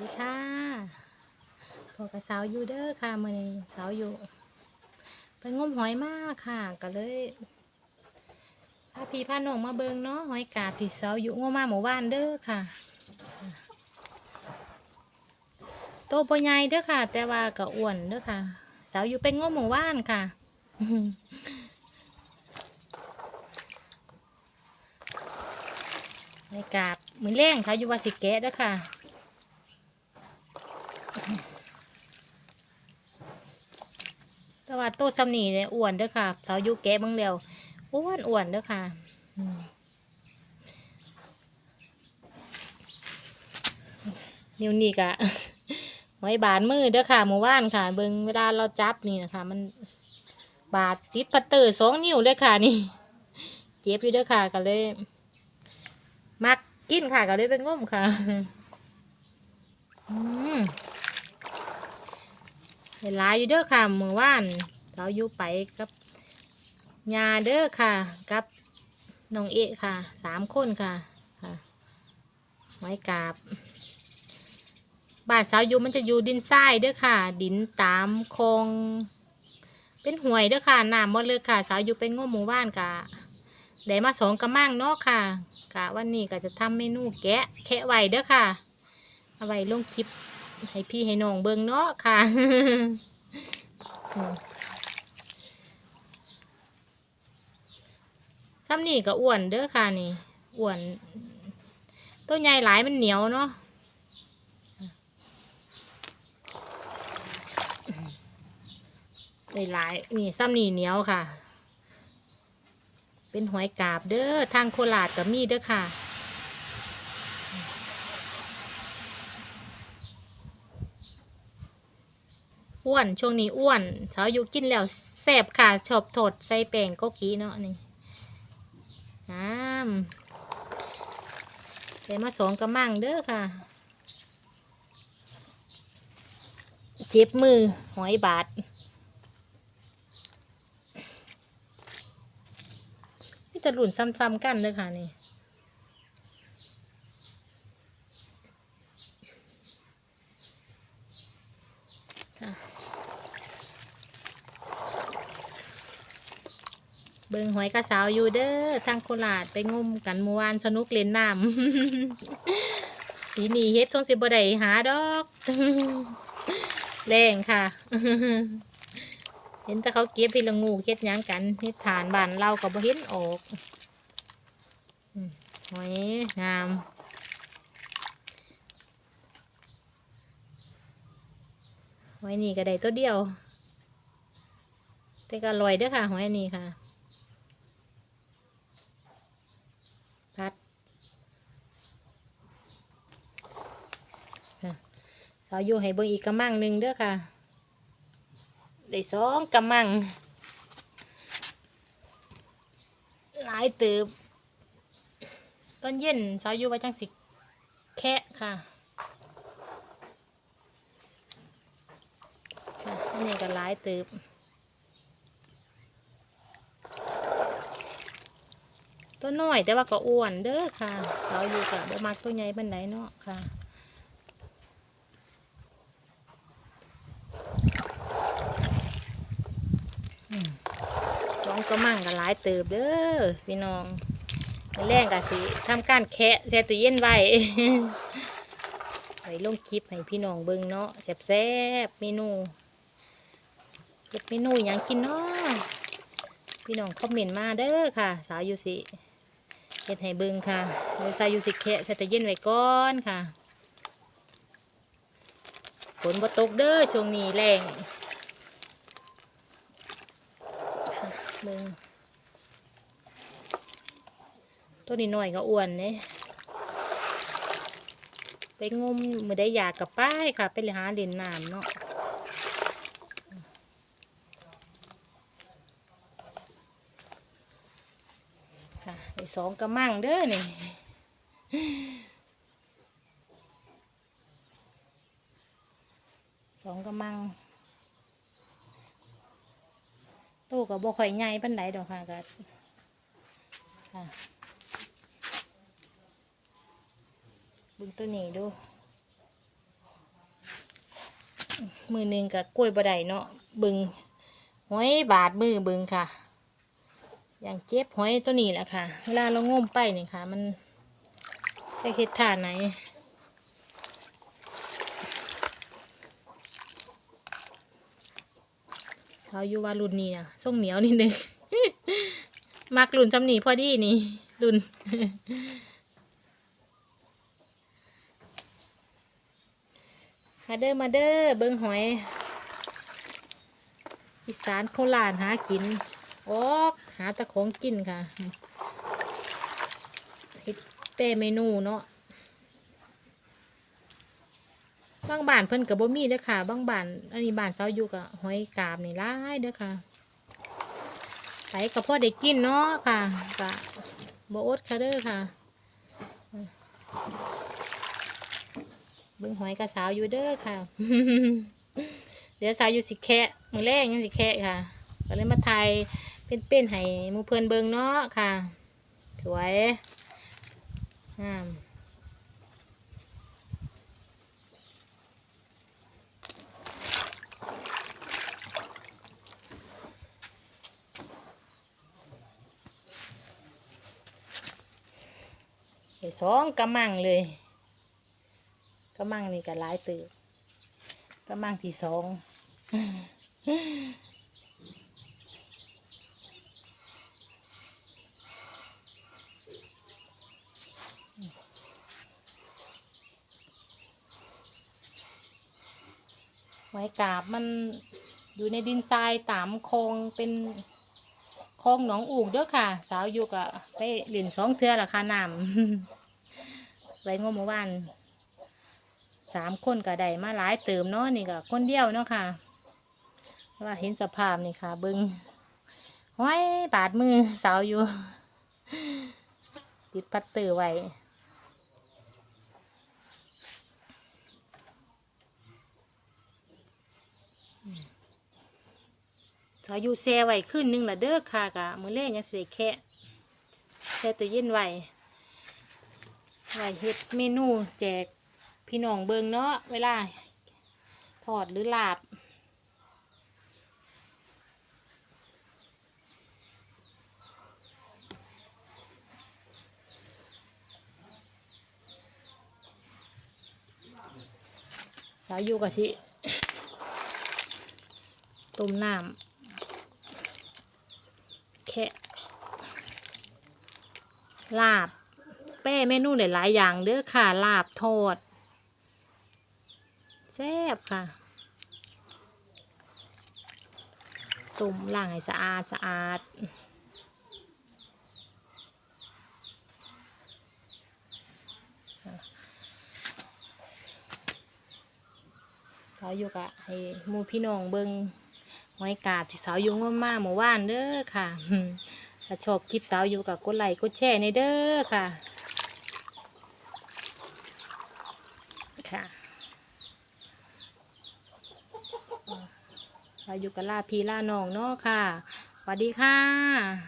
ดีค่ะพอกับสาวอยู่เด้อค่ะมื่อนี้สาวอยู่ไปงมหอยมากค่ะ ก็เลยพาพี่พาน้องมาเบิงเนาะหอยกาบที่สาวอยู่งมมาหมู่บ้านเด้อค่ะโตปใหญ่เด้อค่ะ แต่ว่าก็อ้วนเด้อค่ะสาวอยู่เป็นงมหมู่บ้านค่ะหอยกาบมือแรงสาวอยู่วาสิแกะเด้อค่ะ แต่ ว่าโตสำนีเนี่ยอ้วนเด้อค่ะ สาวยุแกะเบางเดียวอ้วนอ้วนเด้อค่ะนิ้วนี่กะไว้บาดมือเด้อค่ะหมู่บ้านค่ะ เบิงเวลาเราจับนี่นะคะ มันบาดติดปัตเตอร์สองนิ้วเลยค่ะนี่ เจ็บอยู่เด้อค่ะก็เลย มักกินค่ะก็เลยไปงมค่ะอืมเวลายอยู่เด้อค่ะเมื่อวาน เราอยู่ไปกับยาเด้อค่ะ กับน้องเอะค่ะสามคนค่ะค่ะ ไว้กราบบ้านสาวยูมันจะอยู่ดินทรายเด้อค่ะ ดินตามคลองเป็นห่วยเด้อค่ะน้ำหมดเลยค่ะ สาวยูเป็นง้อหมู่บ้านกะได้มาสองกระมังเนาะค่ะกะวันนี้ก็จะทำเมนูแกะแคะไว้เด้อค่ะเอาไว้ลงคลิปให้พี่ให้น้องเบิ่งเนาะค่ะ ทำนี่ก็อ้วนเด้อค่ะนี่อ้วนตัวใหญ่หลายมันเหนียวเนาะหลายนี่ซ้ำนี่เหนียวค่ะ เป็นหอยกาบเด้อทางโคราชก็มีเด้อค่ะอ้วน ช่วงนี้อ้วนสาวอยู่กินแล้วแซ่บค่ะ ชอบถดใส่แป้งโกกี้เนาะนี่ น้ำใส่มาสองกระมังเด้อค่ะ เจ็บมือหอยบาดนี่จะหลุนซ้ำๆกันเลยค่ะนี่ค่ะ เบิ่งหอยกระสาวอยู่เด้อทางโคราชไปงมกันเมื่อวานสนุกเล่นน้ำ ปีนี้เฮ็ดทงสิบ่ได้หาดอก แรงค่ะ เห็นแต่เขาเก็บพี่ละงูเฮ็ดหยังกันเฮ็ดฐานบ้านเราก็บ่เห็นออกหอยงามหอยนี่ก็ได้ตัวเดียว แต่ก็อร่อยเด้อค่ะหอยนนี้ค่ะ พัดค่ะ เราอยู่ให้เบิ่งอีกกระมังหนึ่งเด้อค่ะ ได้สองกระมัง หลายเติบ ตอนเย็นสาวอยู่ว่าจังสิแคะค่ะค่ะอันนี้ก็หลายเติบตัวน้อยแต่ว่าก็อ้วนเด้อค่ะ สาวอยู่กับบ่มักตัวใหญ่ปานใดเนาะค่ะ อืมสอง กระมังก็หลายเติบเด้อพี่น้องแรงก็สิทำการแคะแช่ตู้เย็นไว้ไปลงคลิปให้พี่น้องเบิ่งเนาะแซ่บเมนูเฮ็ดเมนูหยังกินเนาะพี่น้องคอมเมนต์มาเด้อค่ะ สาวยูสิเฮ็ดให้เบิ่งค่ะเดี๋ยวสาวยูสิแคะใส่ตู้เย็นไว้ก่อนค่ะฝนบ่ตกเด้อช่วงนี้แรงค่ะ เบิงตัวนี้หน้อยก็อ้วนเด้ไปงมมือได้อยากกับป้ายค่ะ ไปหาเล่นน้ำเนาะค่ะได้สองกระมังเด้อนี่สองกระมังตู้ กับบ่ค่อยใหญ่ปันไดดอกค่ะก็ค่ะบึงตัวนี้ดูมือหนึ่งกับกล้วยบดายเนาะบึงหอยบาดมือบึงค่ะ อย่างเจ็บหอยตัวนี้แหละค่ะ เวลาเราง้มไปนี่ค่ะ มันไปเฮ็ดท่าไหน เขาอยู่ว่ารุ่นนี้อะส่งเหนียวนิดนึงมักรุ่นจำหนีพอดีนี่รุ่นมาเด้อมาเด้อเบิ้งหอย อีสานโคราชหากินออกหาตะของกินค่ะเฮ็ดแต่เมนูเนาะ บางบ้านเพิ่นกับบ่มีเด้อค่ะ บางบ้านอันนี้บ้านเซาอยู่กับหอยกาบนี่ลายเด้อค่ะไปกับพ่อได้กินเนาะค่ะกะบ่อดค่ะเด้อค่ะเบิ่งหอยกับสาวอยู่เด้อค่ะ เดี๋ยวสาวอยู่สิแคะมือแรกยังสิแคะค่ะก็เลยมาถ่ายเป็นๆให้หมูเพื่อนเบิงเนาะค่ะ สวยงาม สองกำมังเลยกำมังนี่ก็หลายตืบกำมังที่สองหอยกาบมันอยู่ในดินทรายตามคลองเป็นคลองหนองอูกเด้อค่ะ สาวอยู่กับไปเล่นสองเทือราคาน้ำ ไว้งมเมื่อวานสามคนก็ได้มาหลายเติมเนาะนี่ก็คนเดียวเนาะค่ะ ว่าเห็นสภาพนี่ค่ะเบิงห้อยบาดมือสาวอยู่ ติดพัดเตอร์ไว้สาวอยู่แซ่ไว้ขึ้นนึงละเด้อค่ะกะมือเล่ยังสิแค่แช่ตัวเย็นไว้ ไว้เฮ็ดเมนูแจกพี่น้องเบิงเนาะเวลาทอดหรือลาบสาวอยู่กับสิต้มน้ำแค่ลาบ แป้เมนูหลายๆอย่างเด้อค่ะลาบทอดแซ่บค่ะต้มล้างให้สะอาดสะอาดเขาอยู่กะให้หมูพี่น้องเบิงหอยกาบที่สาวอยู่ง่มากหมู่บ้านเด้อค่ะถ้าชอบคลิปสาวอยู่กับกดไลค์กดแชร์ในเด้อค่ะ เราอยู่กับลาพีลาน้องเนาะค่ะสวัสดีค่ะ